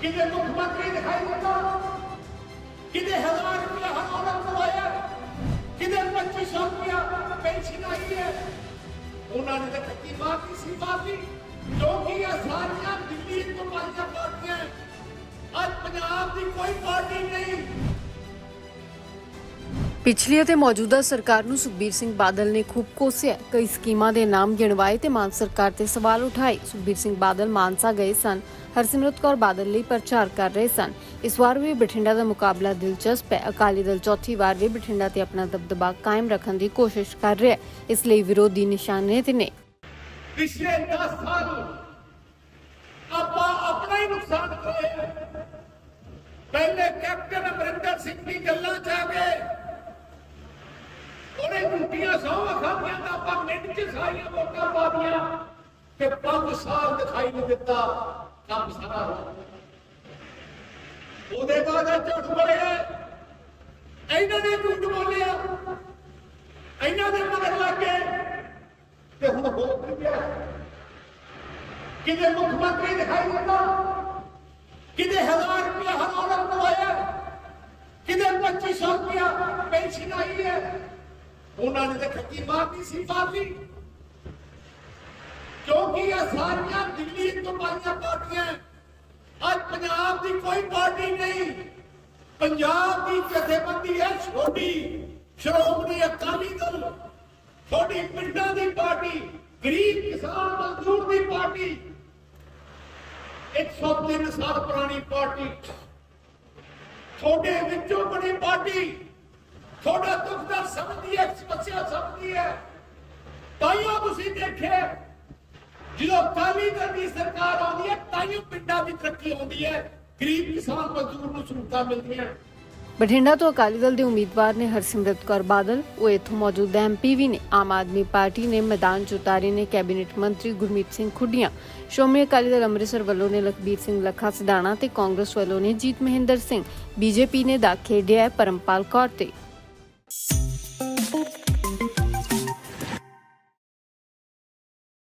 ਕਿਤੇ ਮੁੱਖ ਮੰਤਰੀ ਦਿਖਾਈ ਦਿੰਦਾ? ਕਿਤੇ ਹਜ਼ਾਰ ਰੁਪਏ ਹਰ ਔਰਤ ਕਿਤੇ 2500 ਰੁਪਇਆ ਪੈਨਸ਼ਨ ਆਈ ਹੈ? ਉਹਨਾਂ ਨੇ ਤਾਂ ਖੱਤੀ ਮਾਰਤੀ ਸੀ, ਮਾਰਤੀ। ਜੋ ਕਿ ਇਹ ਸਾਰੀਆਂ ਦਿੱਲੀ ਤੋਂ ਪਾਈਆਂ ਪਾਰਟੀਆਂ। ਅੱਜ ਪੰਜਾਬ ਦੀ ਕੋਈ ਪਾਰਟੀ ਨਹੀਂ। ਪਿਛਲੀ ਅਤੇ ਮੌਜੂਦਾ ਸਰਕਾਰ ਨੂੰ ਸੁਖਬੀਰ ਸਿੰਘ ਬਾਦਲ ਨੇ ਖੂਬ ਕੋਸਿਆ। ਕਈ ਸਕੀਮਾਂ ਦੇ ਨਾਮ ਗਿਣਵਾਏ ਤੇ ਮਾਨ ਸਰਕਾਰ ਤੇ ਸਵਾਲ ਉਠਾਏ। ਸੁਖਬੀਰ ਸਿੰਘ ਬਾਦਲ ਮਾਨਸਾ ਗਏ ਸਨ। ਹਰਸਿਮਰਤ ਕੌਰ ਬਾਦਲ ਲਈ ਪ੍ਰਚਾਰ ਕਰ ਰਹੇ ਸਨ। ਇਸ ਵਾਰ ਵੀ ਬਠਿੰਡਾ ਦਾ ਮੁਕਾਬਲਾ ਦਿਲਚਸਪ ਹੈ। ਅਕਾਲੀ ਦਲ ਚੌਥੀ ਵਾਰ ਵੀ ਬਠਿੰਡਾ ਤੇ ਆਪਣਾ ਦਬਦਬਾ ਕਾਇਮ ਰੱਖਣ ਦੀ ਕੋਸ਼ਿਸ਼ ਕਰ ਰਿਹਾ ਹੈ। ਇਸ ਲਈ ਵਿਰੋਧੀ ਨਿਸ਼ਾਨੇ ਤੇ ਨੇ। ਪਿਛਲੇ 10 ਸਾਲ ਆਪਾਂ ਆਪਣਾ ਹੀ ਨੁਕਸਾਨ ਕਰਿਆ। ਪਹਿਲੇ ਕੈਪਟਨ ਅਮਰਿੰਦਰ ਸਿੰਘ ਦੀ ਗੱਲਾਂ ਚ ਆ ਗਏ। ਉਹਨੇ ਸੌਹਾਂ ਖਾਧੀਆਂ ਤਾਂ ਆਪਾਂ ਮਿੰਟ ਚ ਸਾਰੀਆਂ ਵੋਟਾਂ ਪਾ ਤੇ 5 ਸਾਲ ਦਿਖਾਈ ਨਹੀਂ ਦਿੱਤਾ, ਕੰਮ ਸਾਰਾ ਉਹਦੇ ਬਾਅਦ ਝੂਠ ਬੋਲਿਆ ਇਹਨਾਂ ਨੇ ਝੂਠ ਬੋਲਿਆ, ਇਹਨਾਂ ਦੇ ਮਗਰ ਲੱਗ ਗਏ ਤੇ ਹੁਣ ਹੋ ਗਿਆ ਕਿਤੇ ਮੁੱਖ ਮੰਤਰੀ ਦਿਖਾਈ ਦਿੰਦਾ ਕਿਤੇ ਹਜ਼ਾਰ ਰੁਪਏ ਹਜ਼ਾਰ ਔਰਤ ਨੂੰ ਆਇਆ ਕਿਤੇ 2500 ਰੁਪਇਆ ਪੈਨਸ਼ਨ ਆਈ ਹੈ ਉਹਨਾਂ ਨੇ ਤਾਂ ਖੱਤੀ ਮਾਰਤੀ ਸੀ, ਮਾਰਤੀ। ਕਿਉਂਕਿ ਇਹ ਸਾਰੀਆਂ ਦਿੱਲੀ ਤੋਂ ਪਾਈਆਂ ਪਾਰਟੀਆਂ ਅੱਜ ਪੰਜਾਬ ਦੀ ਕੋਈ ਪਾਰਟੀ ਨਹੀਂ। ਪੰਜਾਬ ਦੀ ਜਥੇਬੰਦੀ ਹੈ ਛੋਟੀ। ਸ਼੍ਰੋਮਣੀ ਅਕਾਲੀ ਦਲ। ਛੋਟੀ ਪਿੰਡਾਂ ਦੀ ਪਾਰਟੀ, ਗਰੀਬ ਕਿਸਾਨ ਮਜ਼ਦੂਰ ਦੀ ਪਾਰਟੀ। 103 ਸਾਲ ਪੁਰਾਣੀ ਪਾਰਟੀ। ਤੁਹਾਡੇ ਵਿੱਚੋਂ ਬਣੀ ਪਾਰਟੀ। ਤੁਹਾਡਾ ਦੁੱਖ ਦਾ ਸਮਝਦੀ ਹੈ ਸਮੱਸਿਆ ਸਮਝਦੀ ਹੈ। ਤਾਈਓ ਤੁਸੀਂ ਦੇਖਿਆ ਜਦੋਂ ਅਕਾਲੀ ਦਲ ਦੀ ਸਰਕਾਰ ਆਉਂਦੀ ਹੈ, ਤਾਈਓ ਪਿੰਡਾਂ ਦੀ ਤਰੱਕੀ ਹੁੰਦੀ ਹੈ। ਗਰੀਬ ਕਿਸਾਨ ਮਜ਼ਦੂਰ ਨੂੰ ਸਹੂਲਤਾਂ ਮਿਲਦੀਆਂ। ਬਠਿੰਡਾ ਤੋਂ ਅਕਾਲੀ ਦਲ ਦੇ ਉਮੀਦਵਾਰ ਨੇ ਹਰਸਿਮਰਤ ਕੌਰ ਬਾਦਲ, ਉਹ ਇੱਥੋਂ ਮੌਜੂਦ ਐਮਪੀ ਵੀ ਨੇ। ਆਮ ਆਦਮੀ ਪਾਰਟੀ ਨੇ ਮੈਦਾਨ 'ਚ ਉਤਾਰੇ ਨੇ ਕੈਬਨਿਟ ਮੰਤਰੀ ਗੁਰਮੀਤ ਸਿੰਘ ਖੁੱਡੀਆਂ। ਸ਼੍ਰੋਮਣੀ ਅਕਾਲੀ ਦਲ ਅੰਮ੍ਰਿਤਸਰ ਵੱਲੋਂ ਨੇ ਲਖਬੀਰ ਸਿੰਘ ਲੱਖਾ ਸਦਾਣਾ ਤੇ ਕਾਂਗਰਸ ਵੱਲੋਂ ਨੇ ਜੀਤ ਮਹਿੰਦਰ ਸਿੰਘ। ਬੀਜੇਪੀ ਨੇ ਦਾ ਖੇਡਿਆ ਹੈ ਪਰਮਪਾਲ ਕੌਰ ਤੇ।